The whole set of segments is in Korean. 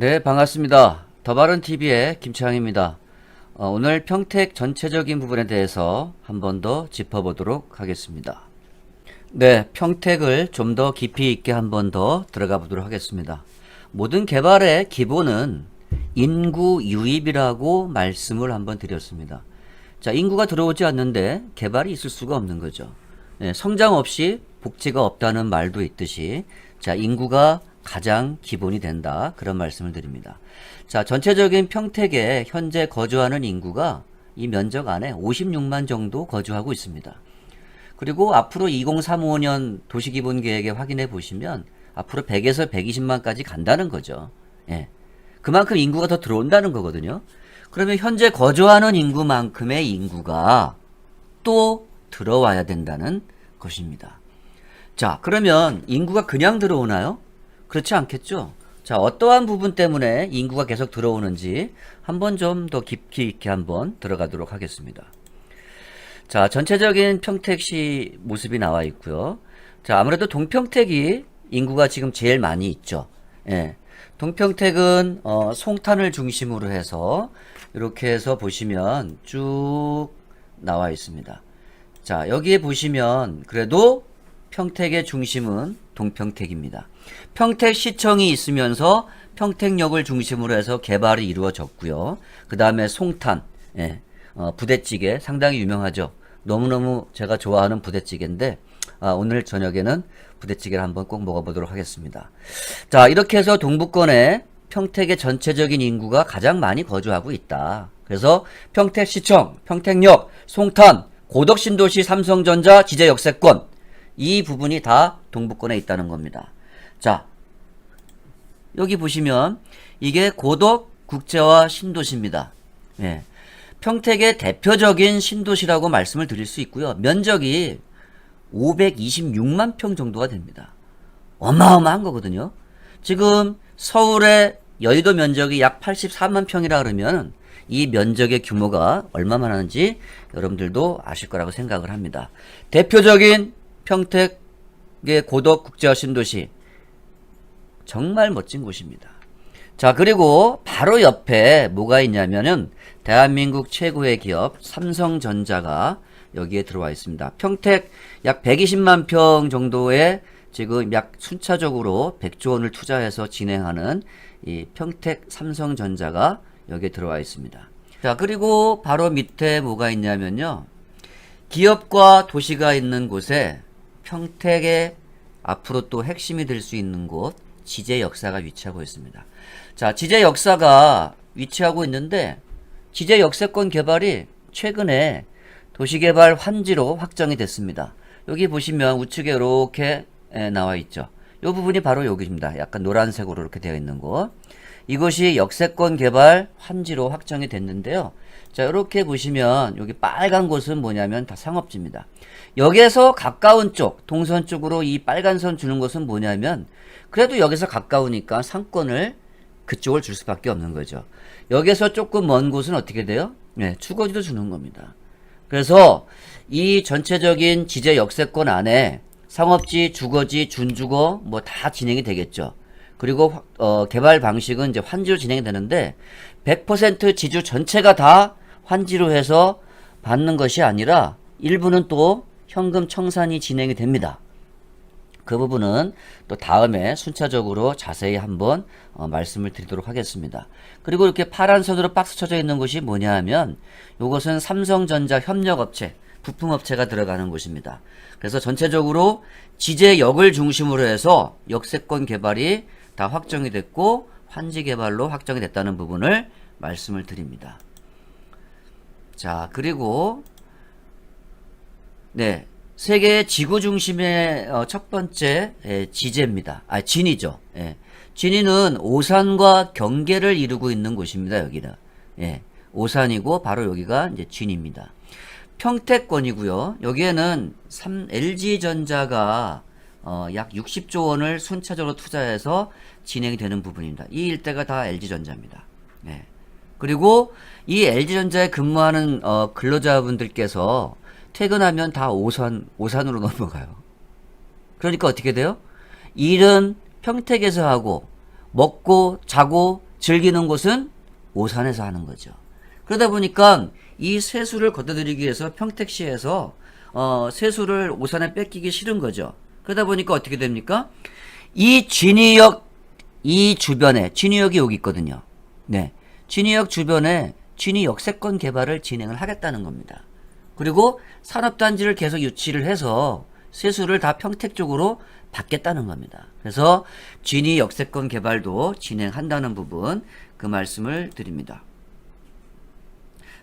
네, 반갑습니다. 더바른 TV의 김창입니다. 어, 오늘 평택 전체적인 부분에 대해서 한 번 더 짚어보도록 하겠습니다. 네, 평택을 좀 더 깊이 있게 한 번 더 들어가 보도록 하겠습니다. 모든 개발의 기본은 인구 유입이라고 말씀을 한번 드렸습니다. 자, 인구가 들어오지 않는데 개발이 있을 수가 없는 거죠. 네, 성장 없이 복지가 없다는 말도 있듯이 자, 인구가 가장 기본이 된다. 그런 말씀을 드립니다. 자, 전체적인 평택에 현재 거주하는 인구가 이 면적 안에 56만 정도 거주하고 있습니다. 그리고 앞으로 2035년 도시기본 계획에 확인해 보시면 앞으로 100에서 120만까지 간다는 거죠. 예. 그만큼 인구가 더 들어온다는 거거든요. 그러면 현재 거주하는 인구만큼의 인구가 또 들어와야 된다는 것입니다. 자, 그러면 인구가 그냥 들어오나요? 그렇지 않겠죠? 자, 어떠한 부분 때문에 인구가 계속 들어오는지 한번 좀 더 깊이 있게 한번 들어가도록 하겠습니다. 자, 전체적인 평택시 모습이 나와 있고요. 자, 아무래도 동평택이 인구가 지금 제일 많이 있죠. 예. 동평택은 어, 송탄을 중심으로 해서 이렇게 해서 보시면 쭉 나와 있습니다. 자, 여기에 보시면 그래도 평택의 중심은 동평택입니다. 평택시청이 있으면서 평택역을 중심으로 해서 개발이 이루어졌고요. 그 다음에 송탄, 예, 어, 부대찌개 상당히 유명하죠. 너무너무 제가 좋아하는 부대찌개인데 아, 오늘 저녁에는 부대찌개를 한번 꼭 먹어보도록 하겠습니다. 자, 이렇게 해서 동북권에 평택의 전체적인 인구가 가장 많이 거주하고 있다. 그래서 평택시청, 평택역, 송탄, 고덕신도시 삼성전자 지제 역세권 이 부분이 다 동북권에 있다는 겁니다. 자, 여기 보시면 이게 고덕 국제화 신도시입니다. 예. 평택의 대표적인 신도시라고 말씀을 드릴 수 있고요. 면적이 526만 평 정도가 됩니다. 어마어마한 거거든요. 지금 서울의 여의도 면적이 약 84만 평이라 그러면 이 면적의 규모가 얼마만 하는지 여러분들도 아실 거라고 생각을 합니다. 대표적인 평택의 고덕 국제화 신도시 정말 멋진 곳입니다. 자, 그리고 바로 옆에 뭐가 있냐면은 대한민국 최고의 기업 삼성전자가 여기에 들어와 있습니다. 평택 약 120만 평 정도의 지금 약 순차적으로 100조 원을 투자해서 진행하는 이 평택 삼성전자가 여기에 들어와 있습니다. 자, 그리고 바로 밑에 뭐가 있냐면요. 기업과 도시가 있는 곳에 평택의 앞으로 또 핵심이 될 수 있는 곳 지제 역사가 위치하고 있습니다. 자, 지제 역사가 위치하고 있는데 지제 역세권 개발이 최근에 도시개발 환지로 확정이 됐습니다. 여기 보시면 우측에 이렇게 나와 있죠. 이 부분이 바로 여기입니다. 약간 노란색으로 이렇게 되어 있는 곳. 이것이 역세권 개발 환지로 확정이 됐는데요. 자, 이렇게 보시면 여기 빨간 곳은 뭐냐면 다 상업지입니다. 여기에서 가까운 쪽, 동선 쪽으로 이 빨간 선 주는 것은 뭐냐면 그래도 여기서 가까우니까 상권을 그쪽을 줄 수밖에 없는 거죠. 여기서 조금 먼 곳은 어떻게 돼요? 네, 주거지도 주는 겁니다. 그래서 이 전체적인 지제 역세권 안에 상업지, 주거지, 준주거 뭐 다 진행이 되겠죠. 그리고 어, 개발 방식은 이제 환지로 진행이 되는데 100% 지주 전체가 다 환지로 해서 받는 것이 아니라 일부는 또 현금 청산이 진행이 됩니다. 그 부분은 또 다음에 순차적으로 자세히 한번 어, 말씀을 드리도록 하겠습니다. 그리고 이렇게 파란 선으로 박스 쳐져 있는 곳이 뭐냐 하면 이것은 삼성전자 협력업체, 부품업체가 들어가는 곳입니다. 그래서 전체적으로 지제역을 중심으로 해서 역세권 개발이 다 확정이 됐고 환지 개발로 확정이 됐다는 부분을 말씀을 드립니다. 자, 그리고 네. 세계 지구 중심의 어, 첫 번째 예, 지제입니다. 아, 진이죠. 예. 진이는 오산과 경계를 이루고 있는 곳입니다. 여기는. 예. 오산이고 바로 여기가 이제 진입니다. 평택권이고요. 여기에는 3, LG전자가 어, 약 60조 원을 순차적으로 투자해서 진행이 되는 부분입니다. 이 일대가 다 LG전자입니다. 예. 그리고 이 LG전자에 근무하는 어, 근로자분들께서 퇴근하면 다 오산, 오산으로 넘어가요. 그러니까 어떻게 돼요? 일은 평택에서 하고, 먹고, 자고, 즐기는 곳은 오산에서 하는 거죠. 그러다 보니까 이 세수를 걷어들이기 위해서 평택시에서 어, 세수를 오산에 뺏기기 싫은 거죠. 그러다 보니까 어떻게 됩니까? 이 진이역 이 주변에 진이역이 여기 있거든요. 네, 진이역 주변에 진이 역세권 개발을 진행을 하겠다는 겁니다. 그리고 산업단지를 계속 유치를 해서 세수를 다 평택 쪽으로 받겠다는 겁니다. 그래서 진이 역세권 개발도 진행한다는 부분 그 말씀을 드립니다.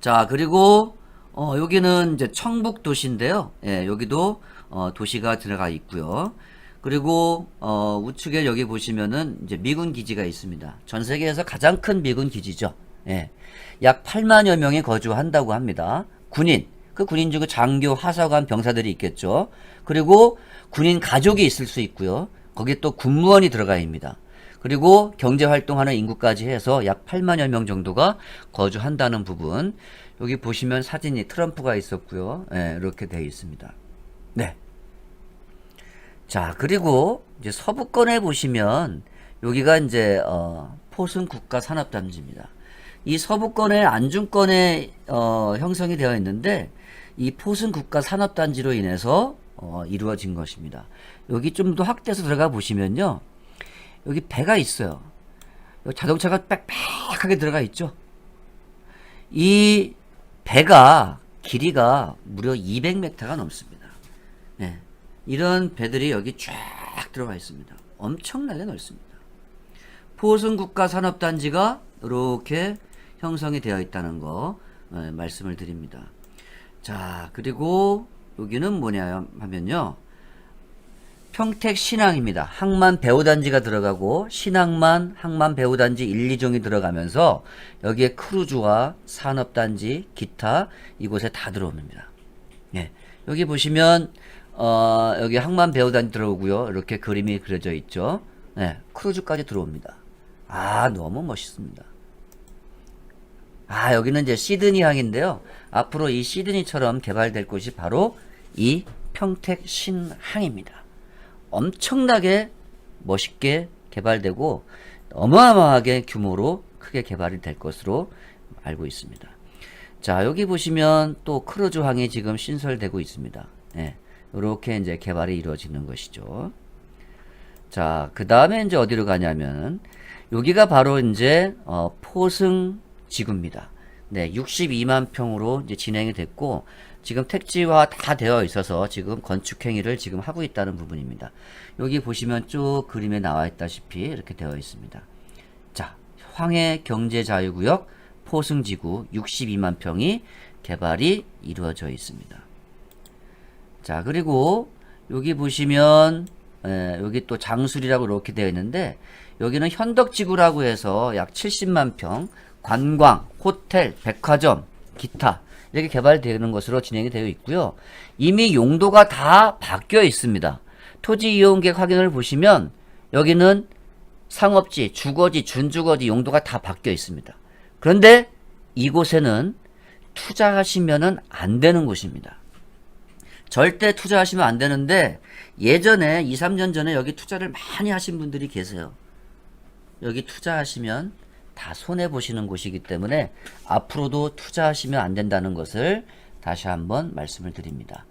자, 그리고 어, 여기는 이제 청북 도시인데요. 예, 여기도 어, 도시가 들어가 있고요. 그리고 어, 우측에 여기 보시면은 이제 미군 기지가 있습니다. 전 세계에서 가장 큰 미군 기지죠. 예. 약 8만여 명이 거주한다고 합니다. 군인, 그 군인 중에 장교, 하사관, 병사들이 있겠죠. 그리고 군인 가족이 있을 수 있고요. 거기에 또 군무원이 들어가 있습니다. 그리고 경제 활동하는 인구까지 해서 약 8만여 명 정도가 거주한다는 부분. 여기 보시면 사진이 트럼프가 있었고요. 예, 이렇게 되어 있습니다. 네. 자, 그리고 이제 서부권에 보시면 여기가 이제 어, 포승 국가 산업 단지입니다. 이 서부권에 안중권에 어, 형성이 되어 있는데 이 포승 국가 산업 단지로 인해서 어, 이루어진 것입니다. 여기 좀 더 확대해서 들어가 보시면요. 여기 배가 있어요. 여기 자동차가 빽빽하게 들어가 있죠. 이 배가 길이가 무려 200m가 넘습니다. 네. 이런 배들이 여기 쫙 들어가 있습니다. 엄청나게 넓습니다. 포승 국가 산업 단지가 이렇게 형성이 되어 있다는 거 어, 말씀을 드립니다. 자, 그리고 여기는 뭐냐 하면요. 평택 신항입니다. 항만 배우단지가 들어가고 신항만 항만 배우단지 1, 2종이 들어가면서 여기에 크루즈와 산업단지, 기타 이곳에 다 들어옵니다. 예. 여기 보시면 어, 여기 항만 배우단지 들어오고요. 이렇게 그림이 그려져 있죠. 예. 크루즈까지 들어옵니다. 아, 너무 멋있습니다. 아, 여기는 이제 시드니 항인데요. 앞으로 이 시드니처럼 개발될 곳이 바로 이 평택 신항입니다. 엄청나게 멋있게 개발되고 어마어마하게 규모로 크게 개발이 될 것으로 알고 있습니다. 자, 여기 보시면 또 크루즈항이 지금 신설되고 있습니다. 예. 이렇게 이제 개발이 이루어지는 것이죠. 자, 그 다음에 이제 어디로 가냐면, 여기가 바로 이제, 어, 포승 지구입니다. 네, 62만 평으로 이제 진행이 됐고, 지금 택지화 다 되어 있어서 지금 건축 행위를 지금 하고 있다는 부분입니다. 여기 보시면 쭉 그림에 나와 있다시피 이렇게 되어 있습니다. 자, 황해 경제자유구역 포승지구 62만 평이 개발이 이루어져 있습니다. 자, 그리고 여기 보시면 에, 여기 또 장술이라고 이렇게 되어 있는데 여기는 현덕지구라고 해서 약 70만 평 관광, 호텔, 백화점, 기타 이렇게 개발되는 것으로 진행이 되어 있고요. 이미 용도가 다 바뀌어 있습니다. 토지 이용 계획 확인을 보시면 여기는 상업지, 주거지, 준주거지 용도가 다 바뀌어 있습니다. 그런데 이곳에는 투자하시면은 안 되는 곳입니다. 절대 투자하시면 안 되는데 예전에 2, 3년 전에 여기 투자를 많이 하신 분들이 계세요. 여기 투자하시면 다 손해 보시는 곳이기 때문에 앞으로도 투자하시면 안 된다는 것을 다시 한번 말씀을 드립니다.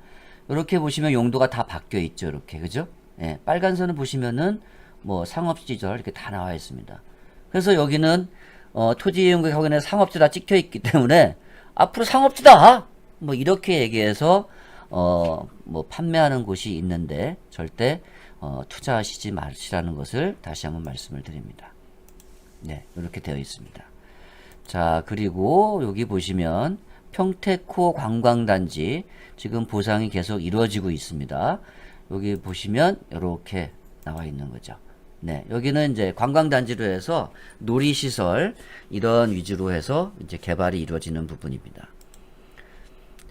이렇게 보시면 용도가 다 바뀌어 있죠. 이렇게 그죠? 예, 빨간 선을 보시면은 뭐 상업지절 이렇게 다 나와 있습니다. 그래서 여기는 어, 토지 이용객 확인에 상업지다 찍혀 있기 때문에 앞으로 상업지다 뭐 이렇게 얘기해서 어, 뭐 판매하는 곳이 있는데 절대 어, 투자하시지 마시라는 것을 다시 한번 말씀을 드립니다. 네, 이렇게 되어 있습니다. 자, 그리고 여기 보시면 평택호 관광단지 지금 보상이 계속 이루어지고 있습니다. 여기 보시면 이렇게 나와 있는 거죠. 네, 여기는 이제 관광단지로 해서 놀이시설 이런 위주로 해서 이제 개발이 이루어지는 부분입니다.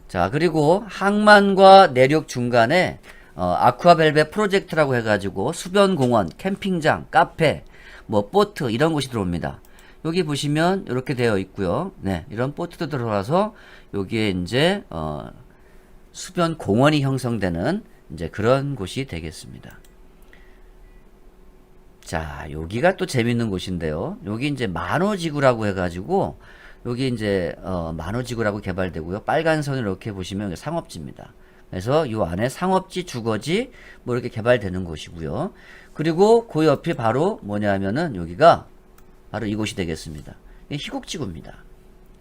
자, 그리고 항만과 내륙 중간에 어, 아쿠아벨벳 프로젝트라고 해가지고 수변공원, 캠핑장, 카페, 뭐 보트 이런 곳이 들어옵니다. 여기 보시면 이렇게 되어 있고요. 네, 이런 보트도 들어와서 여기에 이제 어, 수변 공원이 형성되는 이제 그런 곳이 되겠습니다. 자, 여기가 또 재밌는 곳인데요. 여기 이제 만호지구라고 해가지고, 여기 이제, 어, 만호지구라고 개발되고요. 빨간 선을 이렇게 보시면 상업지입니다. 그래서 요 안에 상업지, 주거지, 뭐 이렇게 개발되는 곳이고요. 그리고 그 옆이 바로 뭐냐면은 여기가 바로 이곳이 되겠습니다. 희곡지구입니다.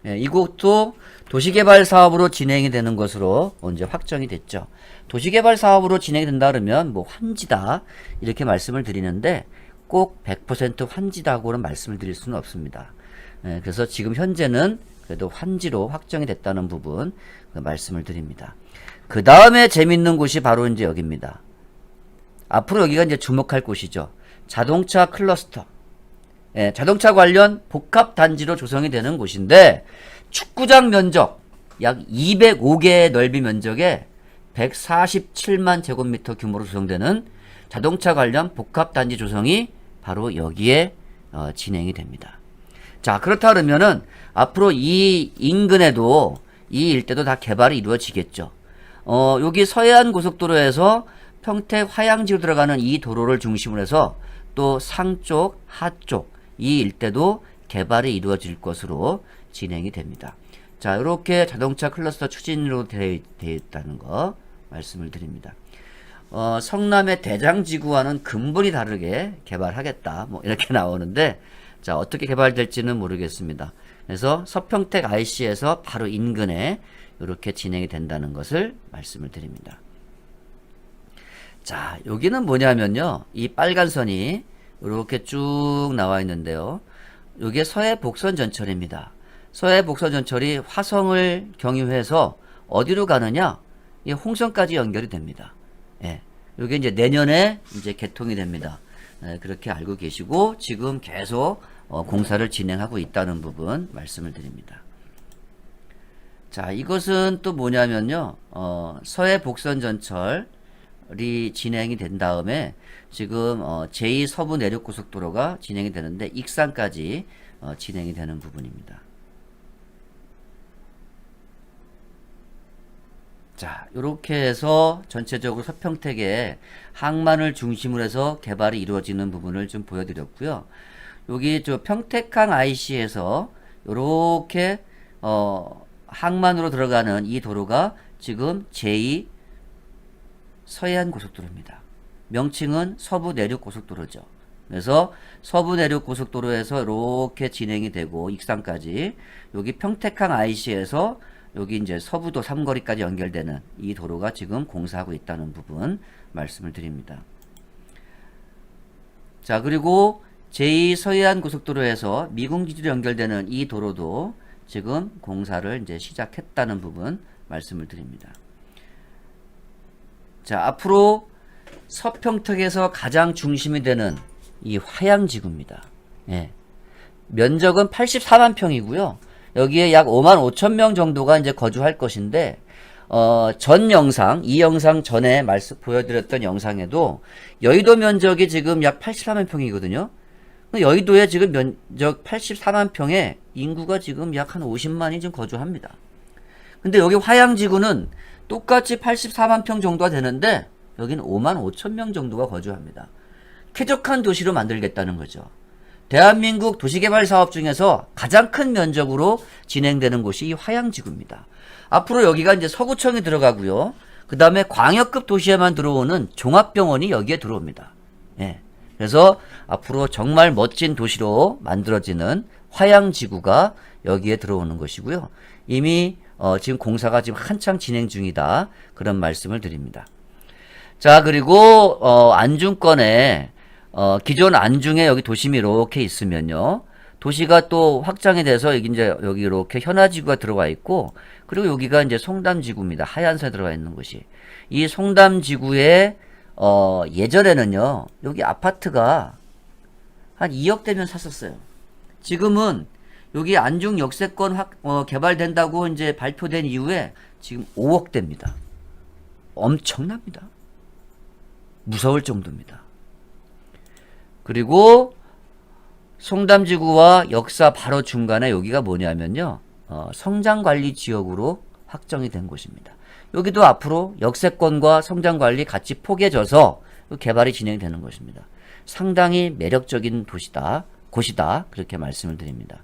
예, 이곳도 도시개발 사업으로 진행이 되는 것으로 언제 확정이 됐죠. 도시개발 사업으로 진행이 된다 그러면 뭐 환지다 이렇게 말씀을 드리는데 꼭 100% 환지다고는 말씀을 드릴 수는 없습니다. 예, 그래서 지금 현재는 그래도 환지로 확정이 됐다는 부분 그 말씀을 드립니다. 그 다음에 재밌는 곳이 바로 이제 여기입니다. 앞으로 여기가 이제 주목할 곳이죠. 자동차 클러스터. 예, 자동차 관련 복합 단지로 조성이 되는 곳인데 축구장 면적 약 205개의 넓이 면적에 147만 제곱미터 규모로 조성되는 자동차 관련 복합 단지 조성이 바로 여기에 어, 진행이 됩니다. 자, 그렇다 그러면은 앞으로 이 인근에도 이 일대도 다 개발이 이루어지겠죠. 어, 여기 서해안 고속도로에서 평택 화양지로 들어가는 이 도로를 중심으로 해서 또 상쪽, 하쪽 이 일대도 개발이 이루어질 것으로 진행이 됩니다. 자, 이렇게 자동차 클러스터 추진으로 되어 있다는 거 말씀을 드립니다. 어, 성남의 대장지구와는 근본이 다르게 개발하겠다. 뭐 이렇게 나오는데 자, 어떻게 개발될지는 모르겠습니다. 그래서 서평택 IC에서 바로 인근에 이렇게 진행이 된다는 것을 말씀을 드립니다. 자, 여기는 뭐냐면요. 이 빨간 선이 이렇게 쭉 나와 있는데요. 이게 서해 복선 전철입니다. 서해 복선 전철이 화성을 경유해서 어디로 가느냐? 이 홍성까지 연결이 됩니다. 예. 이게 이제 내년에 이제 개통이 됩니다. 예, 그렇게 알고 계시고 지금 계속 어, 공사를 진행하고 있다는 부분 말씀을 드립니다. 자, 이것은 또 뭐냐면요. 어, 서해 복선 전철이 진행이 된 다음에 지금 어, 제2 서부 내륙 고속도로가 진행이 되는데 익산까지 어, 진행이 되는 부분입니다. 자, 이렇게 해서 전체적으로 서평택의 항만을 중심으로 해서 개발이 이루어지는 부분을 좀 보여드렸고요. 여기 저 평택항 IC에서 이렇게 어, 항만으로 들어가는 이 도로가 지금 제2 서해안 고속도로입니다. 명칭은 서부 내륙 고속도로죠. 그래서 서부 내륙 고속도로에서 이렇게 진행이 되고 익산까지 여기 평택항 IC에서 여기 이제 서부도 삼거리까지 연결되는 이 도로가 지금 공사하고 있다는 부분 말씀을 드립니다. 자, 그리고 제2 서해안 고속도로에서 미군 기지로 연결되는 이 도로도 지금 공사를 이제 시작했다는 부분 말씀을 드립니다. 자, 앞으로 서평택에서 가장 중심이 되는 이 화양지구입니다. 예. 면적은 84만 평이고요. 여기에 약 5만 5천 명 정도가 이제 거주할 것인데 어, 전 영상, 이 영상 전에 말씀 보여드렸던 영상에도 여의도 면적이 지금 약 84만 평이거든요. 여의도에 지금 면적 84만 평에 인구가 지금 약 한 50만이 지금 거주합니다. 근데 여기 화양지구는 똑같이 84만 평 정도가 되는데 여기는 5만 5천 명 정도가 거주합니다. 쾌적한 도시로 만들겠다는 거죠. 대한민국 도시개발 사업 중에서 가장 큰 면적으로 진행되는 곳이 이 화양지구입니다. 앞으로 여기가 이제 서구청이 들어가고요. 그 다음에 광역급 도시에만 들어오는 종합병원이 여기에 들어옵니다. 예. 그래서 앞으로 정말 멋진 도시로 만들어지는 화양지구가 여기에 들어오는 것이고요. 이미 어, 지금 공사가 지금 한창 진행 중이다. 그런 말씀을 드립니다. 자, 그리고 어, 안중권에 어, 기존 안중에 여기 도심이 이렇게 있으면요. 도시가 또 확장이 돼서 여기 이제 여기 이렇게 현아지구가 들어와 있고 그리고 여기가 이제 송담지구입니다. 하얀색 들어가 있는 곳이. 이 송담지구에 어, 예전에는요. 여기 아파트가 한 2억 대면 샀었어요. 지금은 여기 안중 역세권 확, 어, 개발된다고 이제 발표된 이후에 지금 5억 대입니다. 엄청납니다. 무서울 정도입니다. 그리고 송담지구와 역사 바로 중간에 여기가 뭐냐면요. 어, 성장관리 지역으로 확정이 된 곳입니다. 여기도 앞으로 역세권과 성장관리 같이 포개져서 개발이 진행되는 것입니다. 상당히 매력적인 도시다, 곳이다. 그렇게 말씀을 드립니다.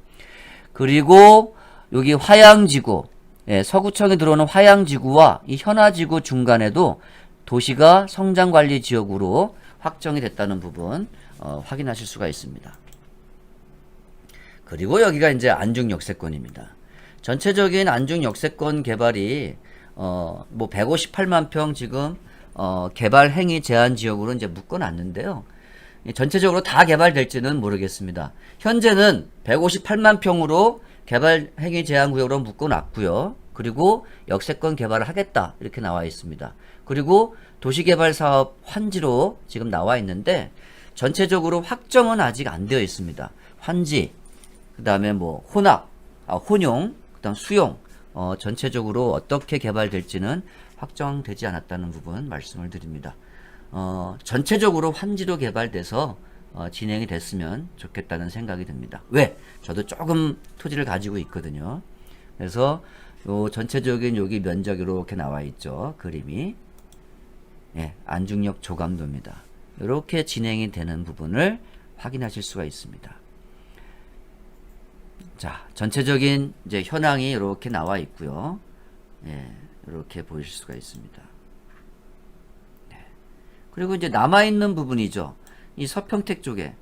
그리고 여기 화양지구, 예, 서구청에 들어오는 화양지구와 이 현아지구 중간에도 도시가 성장관리 지역으로 확정이 됐다는 부분 어, 확인하실 수가 있습니다. 그리고 여기가 이제 안중 역세권입니다. 전체적인 안중 역세권 개발이 어, 뭐 158만 평 지금 어, 개발 행위 제한 지역으로 이제 묶어 놨는데요. 이 전체적으로 다 개발될지는 모르겠습니다. 현재는 158만 평으로 개발 행위 제한 구역으로 묶어 놨고요. 그리고 역세권 개발을 하겠다 이렇게 나와 있습니다. 그리고 도시개발 사업 환지로 지금 나와 있는데 전체적으로 확정은 아직 안 되어 있습니다. 환지, 그 다음에 뭐 혼합, 아, 혼용, 그 다음 수용, 어, 전체적으로 어떻게 개발될지는 확정되지 않았다는 부분 말씀을 드립니다. 어, 전체적으로 환지로 개발돼서 어, 진행이 됐으면 좋겠다는 생각이 듭니다. 왜? 저도 조금 토지를 가지고 있거든요. 그래서 요 전체적인 여기 면적이 이렇게 나와 있죠. 그림이. 예, 안중역 조감도입니다. 이렇게 진행이 되는 부분을 확인하실 수가 있습니다. 자, 전체적인 이제 현황이 이렇게 나와 있고요. 예, 이렇게 보실 수가 있습니다. 네. 그리고 이제 남아 있는 부분이죠. 이 서평택 쪽에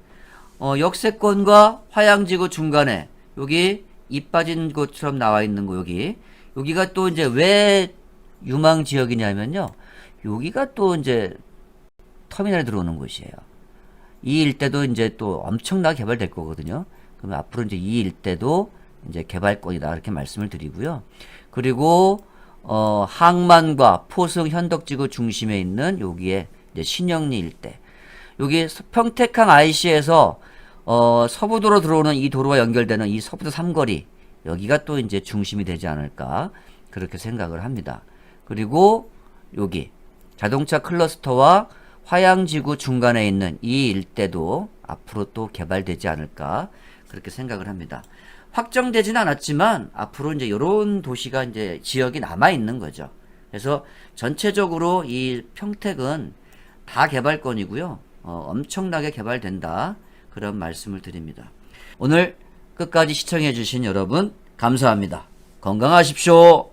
어, 역세권과 화양지구 중간에 여기 이 빠진 것처럼 나와 있는 거 여기 여기가 또 이제 왜 유망 지역이냐면요. 여기가 또 이제 터미널에 들어오는 곳이에요. 이 일대도 이제 또 엄청나게 개발될 거거든요. 그러면 앞으로 이제 이 일대도 이제 개발권이다 이렇게 말씀을 드리고요. 그리고 어 항만과 포승 현덕지구 중심에 있는 여기에 이제 신영리 일대. 여기 평택항 IC에서 어 서부도로 들어오는 이 도로와 연결되는 이 서부도 삼거리 여기가 또 이제 중심이 되지 않을까 그렇게 생각을 합니다. 그리고 여기 자동차 클러스터와 화양지구 중간에 있는 이 일대도 앞으로 또 개발되지 않을까 그렇게 생각을 합니다. 확정되지는 않았지만 앞으로 이제 이런 도시가 이제 지역이 남아 있는 거죠. 그래서 전체적으로 이 평택은 다 개발권이고요. 어, 엄청나게 개발된다 그런 말씀을 드립니다. 오늘 끝까지 시청해 주신 여러분 감사합니다. 건강하십시오.